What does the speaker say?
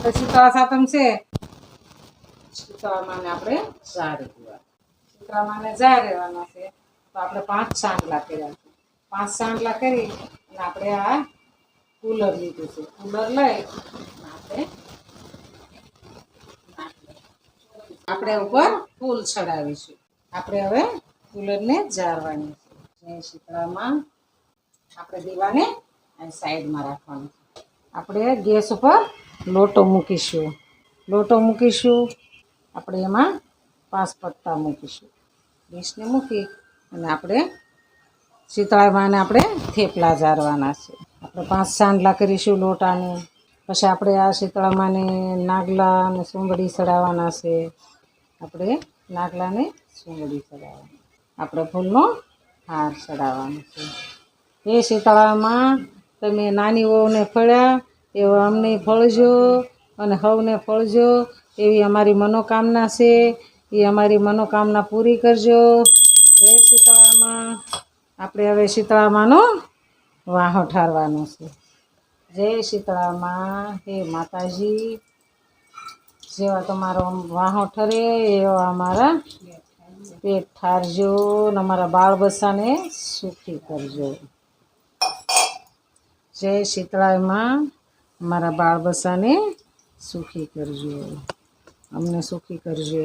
આપણે શીતળા સાતમ છે. શીતળામાને આપણે જા રહેવા. શીતળામાને જા રહેવાના છે. તો આપણે પાંચ સાંડલા કર્યા છે. પાંચ સાંડલા કરી અને આપણે આ કુલર લીધું છે. કુલર લઈ આપણે આપણે ઉપર ફૂલ ચડાવીશું. આપણે હવે કુલરને જાળવાની છે. શીતળામાં. આપણે દીવાને સાઈડમાં રાખવાનું છે. આપણે ગેસ ઉપર લોટો મૂકીશું. લોટો મૂકીશું. આપણે એમાં પાંચ પત્તા મૂકીશું. ગેસને મૂકી અને આપણે શીતળામાને આપણે થેપલા જારવાના છે. આપણે પાંચ સાંડલા કરીશું લોટાને. પછી આપણે આ શીતળામાંને નાગલા અને સુંગડી ચડાવવાના છે. આપણે નાગલાને સુંબડી ચડાવવાની. આપણે ફૂલનો હાર ચડાવવાનો છે. એ શીતળામાં તમે નાની વહુને ફળ્યા એવા અમને ફળજો અને હવને ફળજો. એવી અમારી મનોકામના છે. એ અમારી મનોકામના પૂરી કરજો. જય શીતળામાં. આપણે હવે શીતળામાંનો વાહો ઠારવાનો છે. જય શીતળામાં. હે માતાજી. જેવા તમારો વાહો ઠરે એવા અમારા પેટ ઠારજો અને અમારા બાળ બચ્ચાને સુખી કરજો. જય શીતળામાં. અમારા બાળ બચ્ચાને સુખી કરજો. અમને સુખી કરજો.